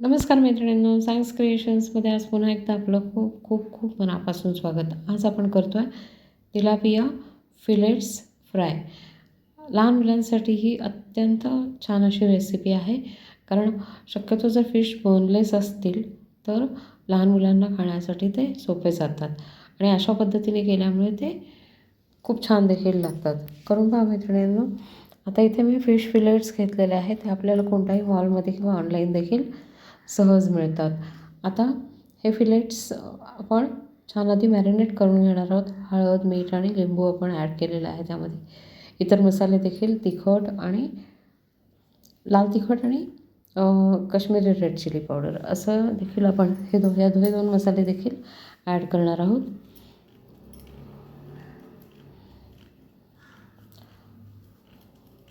नमस्कार मैत्रिणींनो सायन्स क्रिएशन्समध्ये आज पुन्हा एकदा आपलं खूप खूप खूप मनापासून स्वागत. आज आपण करतो आहे तिलापिया फिलेट्स फ्राय लहान मुलांसाठी ही अत्यंत छान अशी रेसिपी आहे. कारण शक्यतो जर फिश बोनलेस असतील तर लहान मुलांना खाण्यासाठी ते सोपे जातात. आणि अशा पद्धतीने केल्यामुळे ते खूप छान देखील लागतात. करून पहा मैत्रिणींनो आता इथे मी फिश फिलेट्स घेतलेले आहेत. ते आपल्याला कोणत्याही मॉलमध्ये किंवा ऑनलाईन देखील सहज मिळतात. आता हे फिलेट्स आपण छान आधी मॅरिनेट करून घेणार आहोत. हळद मीठ आणि लिंबू आपण ॲड केलेलं आहे त्यामध्ये. इतर मसाले देखील तिखट आणि लाल तिखट आणि काश्मीरी रेड चिली पावडर असं देखील आपण हे दो या हे दोन मसाले देखील ॲड करणार आहोत.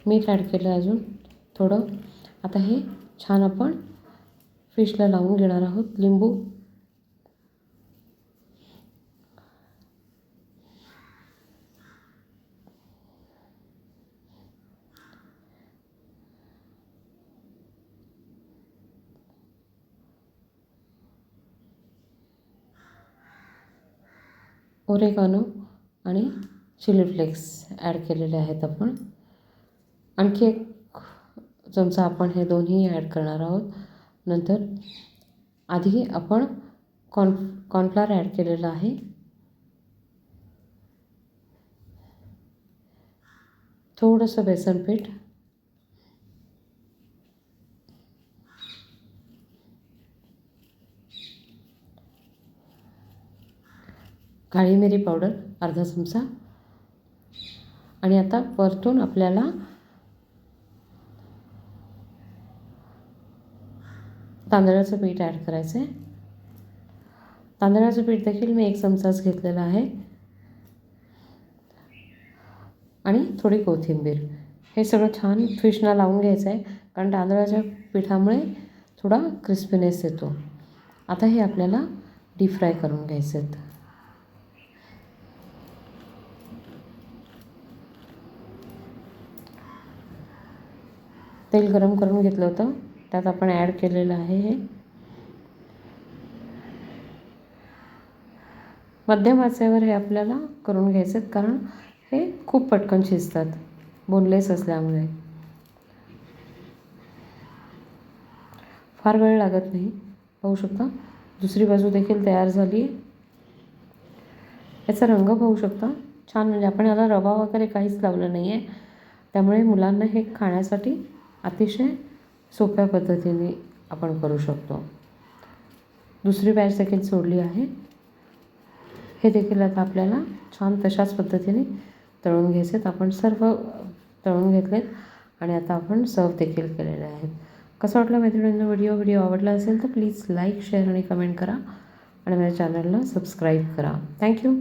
मीठ ॲड केलं अजून थोडं. आता हे छान आपण फिशला लावून घेणार आहोत लिंबू. ओरेगानो आणि चिली फ्लेक्स ॲड केलेले आहेत आपण. आणखी एक चमचा आपण हे दोन्ही ॲड करणार आहोत. नंतर आधी आपण कॉर्न कॉर्नफ्लावर ॲड केलेलं आहे. थोडंसं बेसन पीठ. काळी मिरी पावडर अर्धा चमचा. आणि आता परतून आपल्याला तांदळाचं पीठ ॲड करायचं आहे तांदळाचं पीठ देखील मी एक चमचाच घेतलेला आहे. आणि थोडी कोथिंबीर. हे सगळं छान फिशना लावून घ्यायचं आहे कारण तांदळाच्या पिठामुळे थोडा क्रिस्पीनेस येतो. आता हे आपल्याला डीप फ्राय करून घ्यायचे आहेत तेल गरम करून घेतलं होतं. त्यात आपण ॲड केलेलं आहे हे. मध्यम आचेवर हे आपल्याला करून घ्यायचे आहेत कारण हे खूप पटकन शिजतात बोनलेस असल्यामुळे. फार वेळ लागत नाही. पाहू शकता दुसरी बाजू देखील तयार झाली. याचा रंग पाहू शकता. छान म्हणजे आपण याला रवा वगैरे काहीच लावलं नाही आहे त्यामुळे मुलांना हे खाण्यासाठी अतिशय सोप्या पद्धतीने आपण करू शकतो. दुसरी बॅच देखील सोडली आहे. हे देखील आता आपल्याला छान तशाच पद्धतीने तळून घ्यायचे आहेत. आपण सर्व तळून घेतलेत आणि आता आपण सर्व देखील केलेले आहेत. कसं वाटलं मैत्रिणींना व्हिडिओ? व्हिडिओ आवडला असेल तर प्लीज लाईक शेअर आणि कमेंट करा आणि माझ्या चॅनलला सबस्क्राईब करा. थँक्यू.